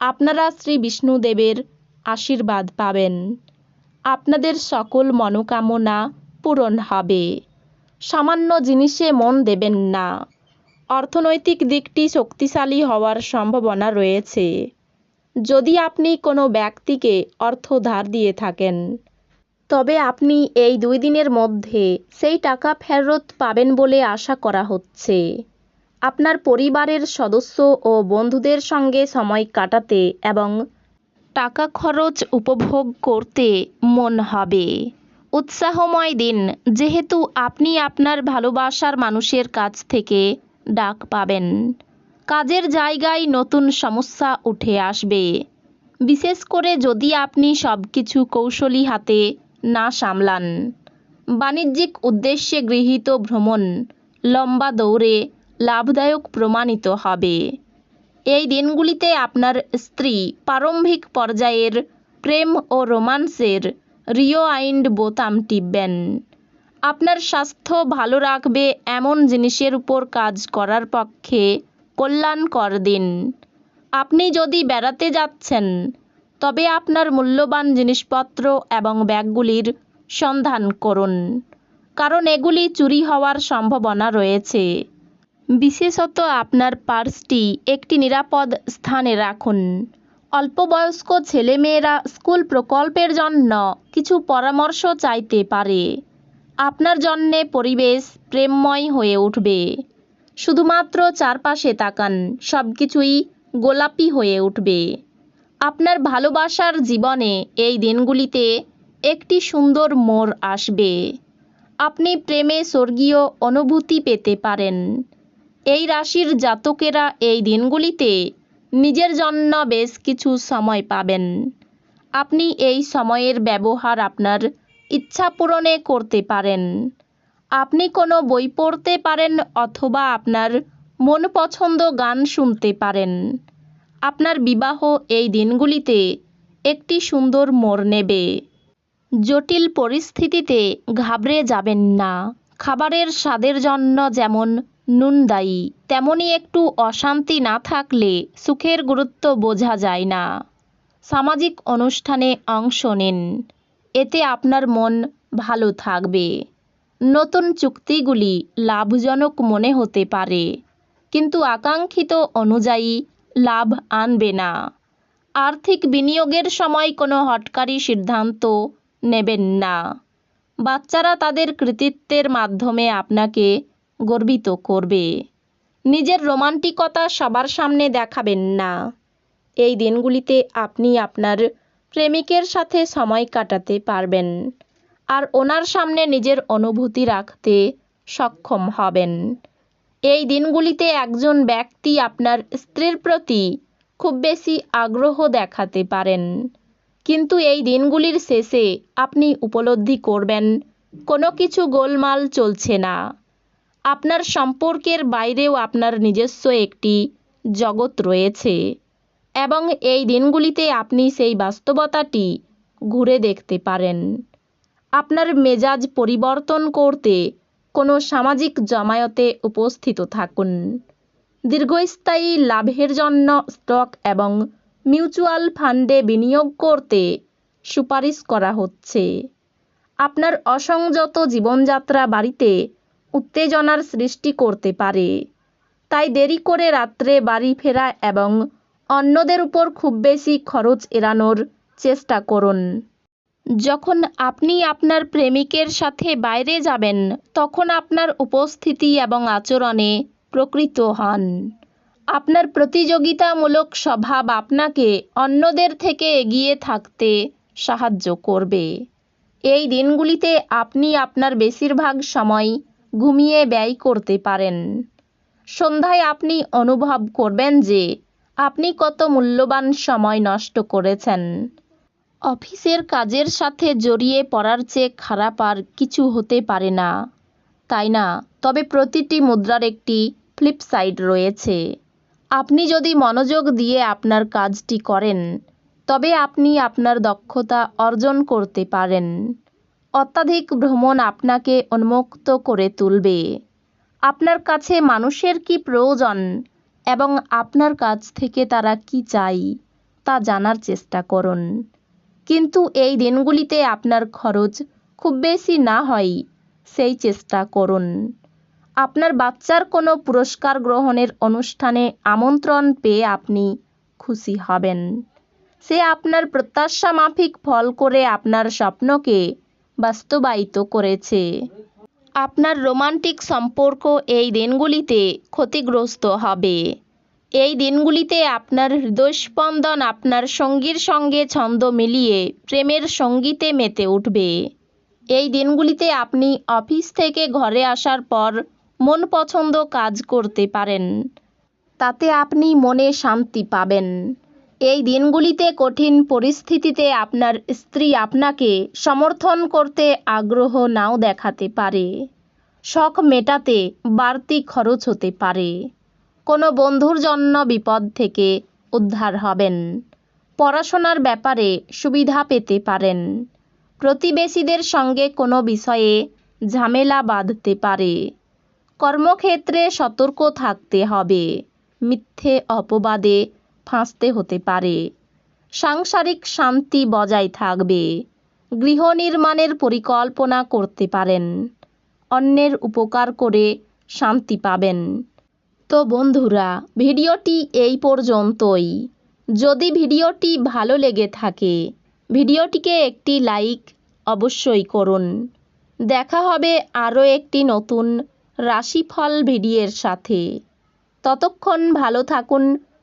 আপনারা শ্রী বিষ্ণুদেবের আশীর্বাদ পাবেন। আপনাদের সকল মনোকামনা পূরণ হবে। সামান্য জিনিসে মন দেবেন না। অর্থনৈতিক দিকটি শক্তিশালী হওয়ার সম্ভাবনা রয়েছে। যদি আপনি কোনো ব্যক্তিকে অর্থ ধার দিয়ে থাকেন, তবে আপনি এই দুই দিনের মধ্যে সেই টাকা ফেরত পাবেন বলে আশা করা হচ্ছে। আপনার পরিবারের সদস্য ও বন্ধুদের সঙ্গে সময় কাটাতে এবং টাকা খরচ উপভোগ করতে মন হবে। উৎসাহময় দিন। যেহেতু আপনি আপনার ভালোবাসার মানুষের কাছ থেকে ডাক পাবেন। কাজের জায়গায় নতুন সমস্যা উঠে আসবে। বিশেষ করে যদি আপনি সব কিছু কৌশলী হাতে না সামলান। বাণিজ্যিক উদ্দেশ্যে গৃহীত ভ্রমণ, লম্বা দৌড়ে লাভদায়ক প্রমাণিত হবে। এই দিনগুলিতে আপনার স্ত্রী প্রারম্ভিক পর্যায়ের প্রেম ও রোমান্সের রিওয়াইন্ড বোতাম টিপবেন। আপনার স্বাস্থ্য ভালো রাখবে এমন জিনিসের উপর কাজ করার পক্ষে কল্যাণকর দিন। আপনি যদি বেড়াতে যাচ্ছেন, তবে আপনার মূল্যবান জিনিসপত্র এবং ব্যাগগুলির সন্ধান করুন, কারণ এগুলি চুরি হওয়ার সম্ভাবনা রয়েছে। বিশেষত আপনার পার্সটি একটি নিরাপদ স্থানে রাখুন। অল্পবয়স্ক ছেলেমেয়েরা স্কুল প্রকল্পের জন্য কিছু পরামর্শ চাইতে পারে। আপনার জন্যে পরিবেশ প্রেমময় হয়ে উঠবে। শুধুমাত্র চারপাশে তাকান সব কিছুই গোলাপি হয়ে উঠবে। আপনার ভালোবাসার জীবনে এই দিনগুলিতে একটি সুন্দর মোড় আসবে। আপনি প্রেমে স্বর্গীয় অনুভূতি পেতে পারেন। এই রাশির জাতকেরা এই দিনগুলিতে নিজের জন্য বেশ কিছু সময় পাবেন। আপনি এই সময়ের ব্যবহার আপনার ইচ্ছা পূরণে করতে পারেন। আপনি কোনো বই পড়তে পারেন অথবা আপনার মন পছন্দ গান শুনতে পারেন। আপনার বিবাহ এই দিনগুলিতে একটি সুন্দর মোড় নেবে। জটিল পরিস্থিতিতে ঘাবড়ে যাবেন না। খাবারের স্বাদের জন্য যেমন নুন দায়ী তেমনই একটু অশান্তি না থাকলে সুখের গুরুত্ব বোঝা যায় না। সামাজিক অনুষ্ঠানে অংশ নিন। এতে আপনার মন ভালো থাকবে। নতুন চুক্তিগুলি লাভজনক মনে হতে পারে। কিন্তু আকাঙ্ক্ষিত অনুযায়ী লাভ আনবে না। আর্থিক বিনিয়োগের সময় কোনো হটকারী সিদ্ধান্ত নেবেন না। বাচ্চারা তাদের কৃতিত্বের মাধ্যমে আপনাকে গর্বিত করবে। নিজের রোমান্টিকতা সবার সামনে দেখাবেন না। এই দিনগুলিতে আপনি আপনার প্রেমিকের সাথে সময় কাটাতে পারবেন আর ওনার সামনে নিজের অনুভূতি রাখতে সক্ষম হবেন। এই দিনগুলিতে একজন ব্যক্তি আপনার স্ত্রীর প্রতি খুব বেশি আগ্রহ দেখাতে পারেন। কিন্তু এই দিনগুলির শেষে আপনি উপলব্ধি করবেন, কোনো কিছু গোলমাল চলছে না। আপনার সম্পর্কের বাইরেও আপনার নিজস্ব একটি জগৎ রয়েছে এবং এই দিনগুলিতে আপনি সেই বাস্তবতাটি ঘুরে দেখতে পারেন। আপনার মেজাজ পরিবর্তন করতে কোনো সামাজিক জমায়তে উপস্থিত থাকুন। দীর্ঘস্থায়ী লাভের জন্য স্টক এবং মিউচুয়াল ফান্ডে বিনিয়োগ করতে সুপারিশ করা হচ্ছে। আপনার অসংযত জীবনযাত্রা বাড়িতে উত্তেজনার সৃষ্টি করতে পারে। তাই দেরি করে রাত্রে বাড়ি ফেরা এবং অন্যদের উপর খুব বেশি খরচ এড়ানোর চেষ্টা করুন। যখন আপনি আপনার প্রেমিকের সাথে বাইরে যাবেন, তখন আপনার উপস্থিতি এবং আচরণে প্রকৃত হন। আপনার প্রতিযোগিতামূলক স্বভাব আপনাকে অন্যদের থেকে এগিয়ে থাকতে সাহায্য করবে। এই দিনগুলিতে আপনি আপনার বেশিরভাগ সময় ঘুমিয়ে ব্যয় করতে পারেন। সন্ধ্যায় আপনি অনুভব করবেন যে আপনি কত মূল্যবান সময় নষ্ট করেছেন। অফিসের কাজের সাথে জড়িয়ে পড়ার চেয়ে খারাপ আর কিছু হতে পারে না। তাই না? তবে প্রতিটি মুদ্রার একটি ফ্লিপ সাইড রয়েছে। আপনি যদি মনোযোগ দিয়ে আপনার কাজটি করেন, তবে আপনি আপনার দক্ষতা অর্জন করতে পারেন। অত্যাধিক ভ্রমণ আপনাকে উন্মুক্ত করে তুলবে। আপনার কাছে মানুষের কি প্রয়োজন এবং আপনার কাছ থেকে তারা কি চাই তা জানার চেষ্টা করুন। কিন্তু এই দিনগুলিতে আপনার খরচ খুব বেশি না হয়, সেই চেষ্টা করুন। আপনার বাচ্চার কোনো পুরস্কার গ্রহণের অনুষ্ঠানে আমন্ত্রণ পেয়ে আপনি খুশি হবেন। সে আপনার প্রত্যাশা মাফিক ফল করে আপনার স্বপ্নকে বাস্তবায়িত করেছে। আপনার রোমান্টিক সম্পর্ক এই দিনগুলিতে ক্ষতিগ্রস্ত হবে। এই দিনগুলিতে আপনার হৃদয়স্পন্দন আপনার সঙ্গীর সঙ্গে ছন্দ মিলিয়ে প্রেমের সঙ্গীতে মেতে উঠবে। এই দিনগুলিতে আপনি অফিস থেকে ঘরে আসার পর মন পছন্দ কাজ করতে পারেন। তাতে আপনি মনে শান্তি পাবেন। এই দিনগুলিতে কঠিন পরিস্থিতিতে আপনার স্ত্রী আপনাকে সমর্থন করতে আগ্রহ নাও দেখাতে পারে। শখ মেটাতে বাড়তি খরচ হতে পারে। কোনো বন্ধুর জন্য বিপদ থেকে উদ্ধার হবেন। পড়াশোনার ব্যাপারে সুবিধা পেতে পারেন। প্রতিবেশীদের সঙ্গে কোনো বিষয়ে ঝামেলা বাঁধতে পারে। কর্মক্ষেত্রে সতর্ক থাকতে হবে। মিথ্যে অপবাদে ফাঁসতে হতে পারে। সাংসারিক শান্তি বজায় থাকবে। গৃহ নির্মাণের পরিকল্পনা করতে পারেন। অন্যের উপকার করে শান্তি পাবেন। তো বন্ধুরা, ভিডিওটি এই পর্যন্তই। যদি ভিডিওটি ভালো লেগে থাকে, ভিডিওটিকে একটি লাইক অবশ্যই করুন। দেখা হবে আরও একটি নতুন রাশিফল ভিডিওর সাথে। ততক্ষণ ভালো থাকুন